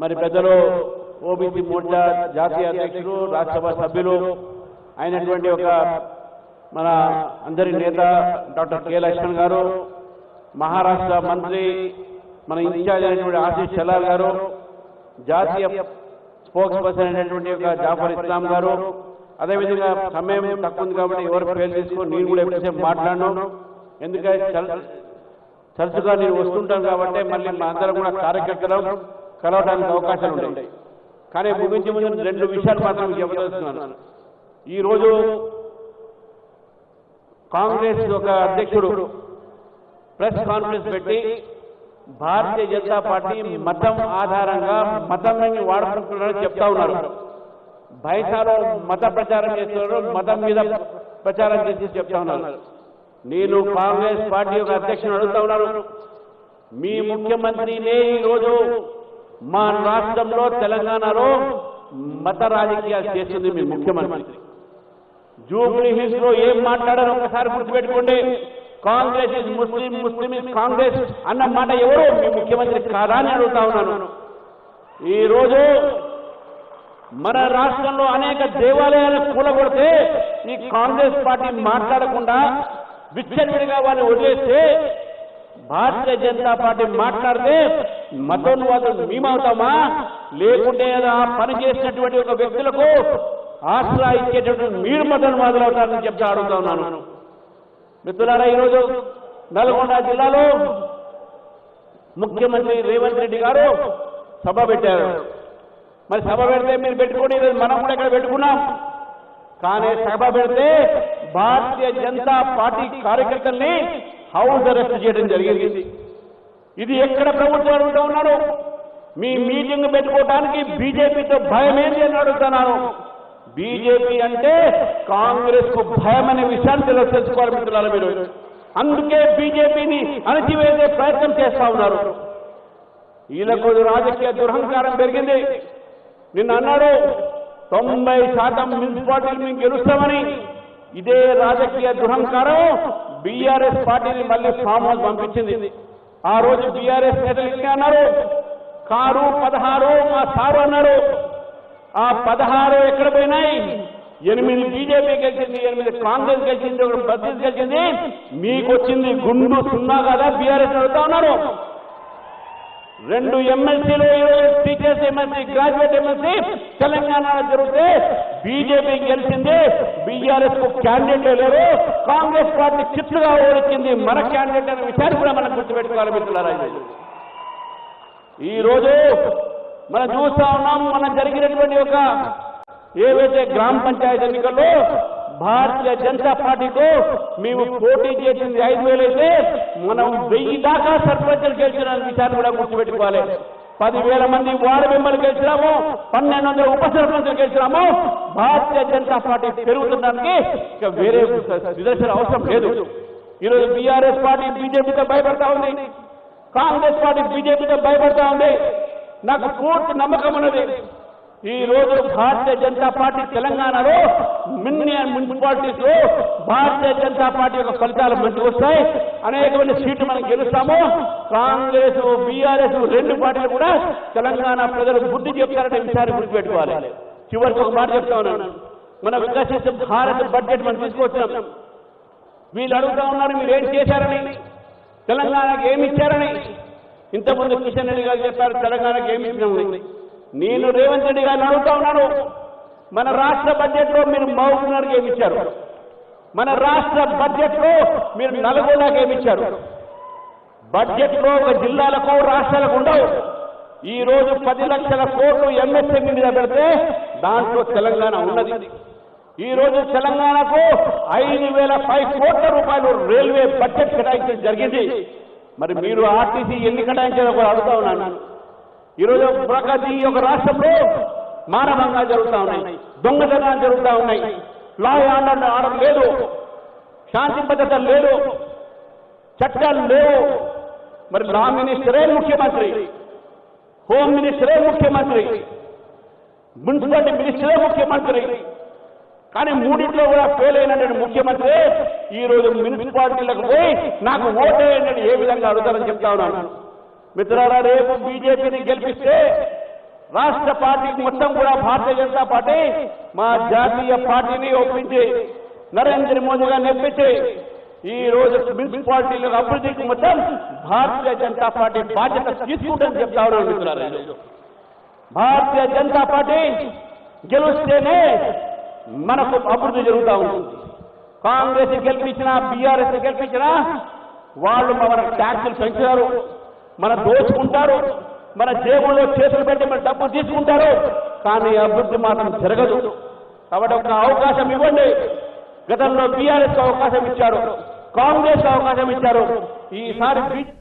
మరి పెద్దలు ఓబీసీ మోర్చా జాతీయ అధ్యక్షులు రాజ్యసభ సభ్యులు అయినటువంటి ఒక మన అందరి నేత డాక్టర్ కె లక్ష్మణ్ గారు మహారాష్ట్ర మంత్రి మన ఇన్ఛార్జ్ అయినటువంటి ఆశీష్ చల్లాల్ గారు జాతీయ స్పోక్స్ పర్సన్ అయినటువంటి ఒక జాఫర్ ఇస్లాం గారు అదేవిధంగా సమయం తక్కువ ఉంది కాబట్టి ఎవరు పేరు తీసుకొని నేను కూడా ఎప్పుడైతే మాట్లాడను. ఎందుకంటే తరచుగా నేను వస్తుంటాను కాబట్టి మళ్ళీ మా అందరం కూడా కార్యకర్తలు. కలవడానికి అవకాశాలు ఉంటాయి. కానీ ముగించే ముందు రెండు విషయాలు మాత్రం మీకు చెప్పదలుచుకున్నాను. ఈరోజు కాంగ్రెస్ ఒక అధ్యక్షుడు ప్రెస్ కాన్ఫరెన్స్ పెట్టి భారతీయ జనతా పార్టీ మతం ఆధారంగా మతం వాడుకుంటున్నారని చెప్తా ఉన్నారు. బయటలో మత ప్రచారం చేస్తున్నారు మతం మీద ప్రచారం చేసి చెప్తా ఉన్నారు. నేను కాంగ్రెస్ పార్టీ యొక్క అధ్యక్షుని అడుగుతా ఉన్నాను మీ ముఖ్యమంత్రినే ఈరోజు మా రాష్ట్రంలో తెలంగాణలో మత రాజకీయాలు చేస్తుంది మీ ముఖ్యమంత్రి. జూబ్లీ హిల్స్లో ఏం మాట్లాడారో ఒకసారి గుర్తుపెట్టుకోండి. Congress is Muslim Muslim is Congress అన్న మాట ఎవరు మీ ముఖ్యమంత్రి కాదా అని అడుగుతా ఉన్నాను. ఈ రోజు మన రాష్ట్రంలో అనేక దేవాలయాలను కూలగొడితే ఈ కాంగ్రెస్ పార్టీ మాట్లాడకుండా విచ్చలవిడిగా వారిని వదిలేస్తే భారతీయ జనతా పార్టీ మాట్లాడితే మతోన్వాదులు మేమవుతామా లేకుంటే ఆ పని చేసినటువంటి ఒక వ్యక్తులకు ఆశ్రయ ఇచ్చేటటువంటి మీరు మతోన్వాదులు అవుతారని చెప్తా అడుగుతా ఉన్నాను. మిత్రులారా ఈరోజు నల్గొండ జిల్లాలో ముఖ్యమంత్రి రేవంత్ రెడ్డి గారు సభ పెట్టారు. మరి సభ పెడితే మీరు పెట్టుకోండి మనం కూడా ఇక్కడ పెట్టుకున్నాం. కానీ సభ పెడితే భారతీయ జనతా పార్టీ కార్యకర్తల్ని హౌస్ అరెస్ట్ చేయడం జరిగింది. ఇది ఎక్కడ ప్రభుత్వం అడుగుతూ ఉన్నాడు మీ మీటింగ్ పెట్టుకోవడానికి బీజేపీతో భయం ఏంటి అని అడుగుతున్నాను బీజేపీ అంటే కాంగ్రెస్కు భయం అనే విషయాన్ని తెలు- తెలుసుకోవాలి మిత్రులారా మీరు. అందుకే బీజేపీని అణచివేసే ప్రయత్నం చేస్తా ఉన్నారు. వీళ్ళకు రాజకీయ దురహంకారం పెరిగింది. నిన్న అన్నాడు తొంభై శాతం మున్సిపాలిటీలు మేము గెలుస్తామని. ఇదే రాజకీయ దురహంకారం బీఆర్ఎస్ పార్టీని మళ్ళీ ఫామ్ హౌస్ పంపించింది. ఆ రోజు బీఆర్ఎస్ నేతలు ఇట్లే అన్నారు కారు పదహారు మా సారు అన్నారు ఆ పదహారు ఎక్కడ పోయినాయి? ఎనిమిది బీజేపీ గెలిచింది ఎనిమిది కాంగ్రెస్ గెలిచింది ఒకటి బద్రీస్ గెలిచింది మీకు వచ్చింది గుండు సున్నా కదా? బీఆర్ఎస్ అడుగుతా ఉన్నారు. రెండు ఎమ్మెల్సీలు ఇరవై టీచర్స్ ఎమ్మెల్సీ గ్రాడ్యుయేట్ ఎమ్మెల్సీ తెలంగాణలో జరిగితే బీజేపీ గెలిచింది బీఆర్ఎస్కు క్యాండిడేట్ లేరు కాంగ్రెస్ పార్టీ చిట్లుగా ఓడించింది మన క్యాండిడేట్ అనే విషయాన్ని కూడా మనం గుర్తుపెట్టుకోవాలి మిత్రులారా ఈరోజు. ఈ రోజు మనం చూస్తా ఉన్నాం మనం జరిగినటువంటి ఒక ఏవైతే గ్రామ పంచాయతీ ఎన్నికల్లో భారతీయ జనతా పార్టీతో మేము పోటీ చేసింది ఐదు వేలైతే మనం వెయ్యి దాకా సర్పంచులు గెలిచిన విషయాన్ని కూడా గుర్తుపెట్టుకోవాలి. పదివేల మంది వార్డు మెంబర్లు గెలిచినాము పన్నెండు వందల ఉప సర్పంచులు గెలిచినాము. భారతీయ జనతా పార్టీ పెరుగుతుందానికి ఇక వేరే నిదర్శన అవసరం లేదు. ఈరోజు బీఆర్ఎస్ పార్టీ బీజేపీతో భయపడతా ఉంది. కాంగ్రెస్ పార్టీ బీజేపీతో భయపడతా ఉంది. నాకు పూర్తి నమ్మకం ఉన్నది. ఈ రోజు భారతీయ జనతా పార్టీ తెలంగాణలో మిన్ని మున్సిపాలిటీస్లో భారతీయ జనతా పార్టీ యొక్క ఫలితాలు మంచి వస్తాయి. అనేకమైన సీట్లు మనం గెలుస్తాము. కాంగ్రెస్ బీఆర్ఎస్ రెండు పార్టీలు కూడా తెలంగాణ ప్రజలు బుద్ధి చెప్తారనే విషయాన్ని గుర్తుపెట్టుకోవాలి. చివరికి ఒక మాట చెప్తా ఉన్నాను. మన వికసిత భారత బడ్జెట్ మనం తీసుకొచ్చాం వీళ్ళు అడుగుతా ఉన్నారు మీరు ఏం చేశారని? తెలంగాణకి ఏమి ఇచ్చారని? ఇంతకుముందు కిషన్ రెడ్డి గారు చెప్పారు తెలంగాణకి ఏమి ఇచ్చినామని. నేను రేవంత్ రెడ్డి గారిని అడుగుతా ఉన్నాను. మన రాష్ట్ర బడ్జెట్లో మీరు మహబూబ్నగర్కి ఏమి ఇచ్చారు? మన రాష్ట్ర బడ్జెట్లో మీరు నల్గొండకి ఏమి ఇచ్చారు? బడ్జెట్లో ఒక జిల్లాలకు రాష్ట్రాలకు ఉండవు. ఈ రోజు పది లక్షల కోట్లు ఎంఎస్ఎంఈ మీద పెడితే దాంట్లో తెలంగాణ ఉన్నది. ఈ రోజు తెలంగాణకు ఐదు వేల పై కోట్ల రూపాయలు రైల్వే బడ్జెట్ కేటాయించడం జరిగింది. మరి మీరు ఆర్టీసీ ఎన్ని కేటాయించారో కూడా అడుగుతా ఉన్నాను. ఈరోజు ప్రగతి ఒక రాష్ట్రంలో మానవంగా జరుగుతా ఉన్నాయి దొంగతనాలు జరుగుతా ఉన్నాయి. లా ఆర్డర్ ఆర్డర్ లేదు శాంతి భద్రత లేదు చట్టాలు లేవు. మరి లా మినిస్టరే ముఖ్యమంత్రి హోమ్ మినిస్టరే ముఖ్యమంత్రి మున్సిపాలిటీ మినిస్టరే ముఖ్యమంత్రి. కానీ మూడింట్లో కూడా ఫెయిల్ అయినటువంటి ముఖ్యమంత్రి ఈ రోజు మున్సిపాలిటీలకు పోయి నాకు ఓటేయండి ఏ విధంగా అడుగుతారని చెప్తా ఉన్నాను మిత్రులారా రేపు బీజేపీని గెలిపిస్తే రాష్ట్ర పార్టీకి మొత్తం కూడా భారతీయ జనతా పార్టీ మా జాతీయ పార్టీని ఒప్పించి నరేంద్ర మోదీ గారిని నెప్పించి ఈ రోజు మున్సిపాలిటీల అభివృద్ధికి మొత్తం భారతీయ జనతా పార్టీ బాధ్యత తీసుకుంటుందని చెప్తా ఉన్నాను మిత్రులారా భారతీయ జనతా పార్టీ గెలుస్తేనే మనకు అభివృద్ధి జరుగుతూ ఉంటుంది. కాంగ్రెస్ గెలిపించినా బీఆర్ఎస్ గెలిపించినా వాళ్ళు మన ట్యాక్సులు పెంచారు మన దోచుకుంటారు మన జేబుల్లో చేతులు పెట్టి మన డబ్బు తీసుకుంటారు కానీ అభివృద్ధి మాత్రం జరగదు. కాబట్టి ఒక అవకాశం ఇవ్వండి. గతంలో బీఆర్ఎస్ అవకాశం ఇచ్చారు కాంగ్రెస్ అవకాశం ఇచ్చారు. ఈసారి బీ-